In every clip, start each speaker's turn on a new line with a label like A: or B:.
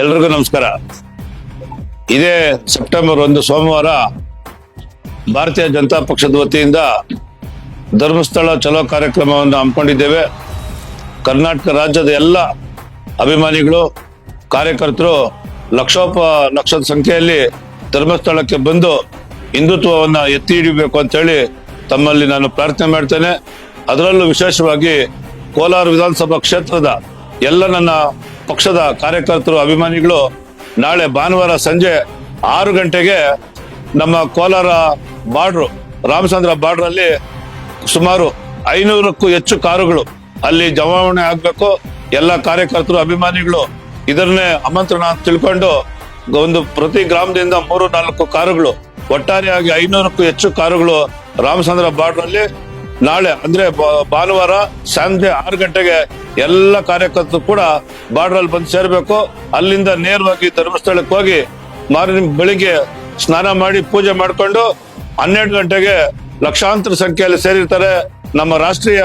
A: ಎಲ್ರಿಗೂ ನಮಸ್ಕಾರ. ಇದೇ ಸೆಪ್ಟೆಂಬರ್ ಒಂದು ಸೋಮವಾರ ಭಾರತೀಯ ಜನತಾ ಪಕ್ಷದ ವತಿಯಿಂದ ಧರ್ಮಸ್ಥಳ ಚಲೋ ಕಾರ್ಯಕ್ರಮವನ್ನು ಹಮ್ಮಿಕೊಂಡಿದ್ದೇವೆ. ಕರ್ನಾಟಕ ರಾಜ್ಯದ ಎಲ್ಲ ಅಭಿಮಾನಿಗಳು, ಕಾರ್ಯಕರ್ತರು ಲಕ್ಷೋಪ ಲಕ್ಷದ ಸಂಖ್ಯೆಯಲ್ಲಿ ಧರ್ಮಸ್ಥಳಕ್ಕೆ ಬಂದು ಹಿಂದುತ್ವವನ್ನು ಎತ್ತಿ ಹಿಡಿಬೇಕು ಅಂತೇಳಿ ತಮ್ಮಲ್ಲಿ ನಾನು ಪ್ರಾರ್ಥನೆ ಮಾಡ್ತೇನೆ. ಅದರಲ್ಲೂ ವಿಶೇಷವಾಗಿ ಕೋಲಾರ ವಿಧಾನಸಭಾ ಕ್ಷೇತ್ರದ ಎಲ್ಲ ನನ್ನ ಪಕ್ಷದ ಕಾರ್ಯಕರ್ತರು, ಅಭಿಮಾನಿಗಳು ನಾಳೆ ಭಾನುವಾರ ಸಂಜೆ ಆರು ಗಂಟೆಗೆ ನಮ್ಮ ಕೋಲಾರ ಬಾರ್ಡ್ರು, ರಾಮಚಂದ್ರ ಬಾರ್ಡ್ರ್ ಅಲ್ಲಿ ಸುಮಾರು ಐನೂರಕ್ಕೂ ಹೆಚ್ಚು ಕಾರುಗಳು ಅಲ್ಲಿ ಜಮಾವಣೆ ಆಗಬೇಕು. ಎಲ್ಲ ಕಾರ್ಯಕರ್ತರು, ಅಭಿಮಾನಿಗಳು ಇದನ್ನೇ ಆಮಂತ್ರಣ ಅಂತ ತಿಳ್ಕೊಂಡು ಒಂದು ಪ್ರತಿ ಗ್ರಾಮದಿಂದ ಮೂರು, ನಾಲ್ಕು ಕಾರುಗಳು, ಒಟ್ಟಾರೆಯಾಗಿ ಐನೂರಕ್ಕೂ ಹೆಚ್ಚು ಕಾರುಗಳು ರಾಮಚಂದ್ರ ಬಾರ್ಡ್ರಲ್ಲಿ ನಾಳೆ ಅಂದ್ರೆ ಭಾನುವಾರ ಸಂಜೆ ಆರು ಗಂಟೆಗೆ ಎಲ್ಲ ಕಾರ್ಯಕರ್ತರು ಕೂಡ ಬಾರ್ಡರ್ ಅಲ್ಲಿ ಬಂದು ಸೇರ್ಬೇಕು. ಅಲ್ಲಿಂದ ನೇರವಾಗಿ ಧರ್ಮಸ್ಥಳಕ್ಕೆ ಹೋಗಿ ಮಾರಿನ ಬೆಳಿಗ್ಗೆ ಸ್ನಾನ ಮಾಡಿ ಪೂಜೆ ಮಾಡ್ಕೊಂಡು ಹನ್ನೆರಡು ಗಂಟೆಗೆ ಲಕ್ಷಾಂತರ ಸಂಖ್ಯೆಯಲ್ಲಿ ಸೇರಿರ್ತಾರೆ ನಮ್ಮ ರಾಷ್ಟ್ರೀಯ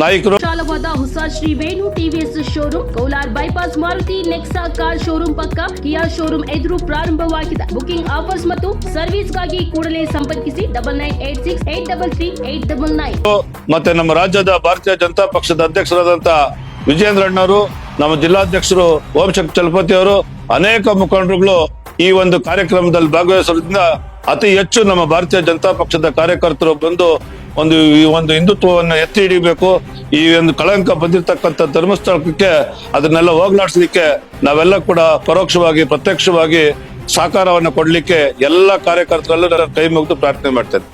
A: ನಾಯಕರು.
B: ವಿಶಾಲವಾದ ಹೊಸ Shri Venu TVS showroom Kolar bypass Maruti Nexa car showroom ಪಕ್ಕ ಕಿಯಾ ಶೋರೂಮ್ ಎದುರು ಪ್ರಾರಂಭವಾಗಿದೆ. ಬುಕಿಂಗ್ ಆಫರ್ಸ್ ಮತ್ತು ಸರ್ವಿಸ್ಗಾಗಿ ಕೂಡಲೇ ಸಂಪರ್ಕಿಸಿ double nine eight six eight double three eight double nine
A: ಮತ್ತೆ ನಮ್ಮ ರಾಜ್ಯದ ಭಾರತೀಯ ಜನತಾ ಪಕ್ಷದ ಅಧ್ಯಕ್ಷರಾದಂತ ವಿಜೇಂದ್ರ ಅಣ್ಣವರು, ನಮ್ಮ ಜಿಲ್ಲಾಧ್ಯಕ್ಷರು ಓಂಶಕ್ತಿ ಚಲಪತಿ ಅವರು, ಅನೇಕ ಮುಖಂಡರುಗಳು ಈ ಒಂದು ಕಾರ್ಯಕ್ರಮದಲ್ಲಿ ಭಾಗವಹಿಸೋದ್ರಿಂದ ಅತಿ ಹೆಚ್ಚು ನಮ್ಮ ಭಾರತೀಯ ಜನತಾ ಪಕ್ಷದ ಕಾರ್ಯಕರ್ತರು ಬಂದು ಒಂದು ಈ ಒಂದು ಹಿಂದುತ್ವವನ್ನು ಎತ್ತಿ ಹಿಡಿಬೇಕು. ಈ ಒಂದು ಕಳಂಕ ಬಂದಿರತಕ್ಕಂಥ ಧರ್ಮಸ್ಥಳಕ್ಕೆ ಅದನ್ನೆಲ್ಲ ಹೋಗ್ಲಾಡಿಸ್ಲಿಕ್ಕೆ ನಾವೆಲ್ಲ ಕೂಡ ಪರೋಕ್ಷವಾಗಿ, ಪ್ರತ್ಯಕ್ಷವಾಗಿ ಸಹಕಾರವನ್ನು ಕೊಡಲಿಕ್ಕೆ ಎಲ್ಲ ಕಾರ್ಯಕರ್ತರಲ್ಲೂ ಕೈ ಮುಗಿದು ಪ್ರಾರ್ಥನೆ ಮಾಡ್ತೇನೆ.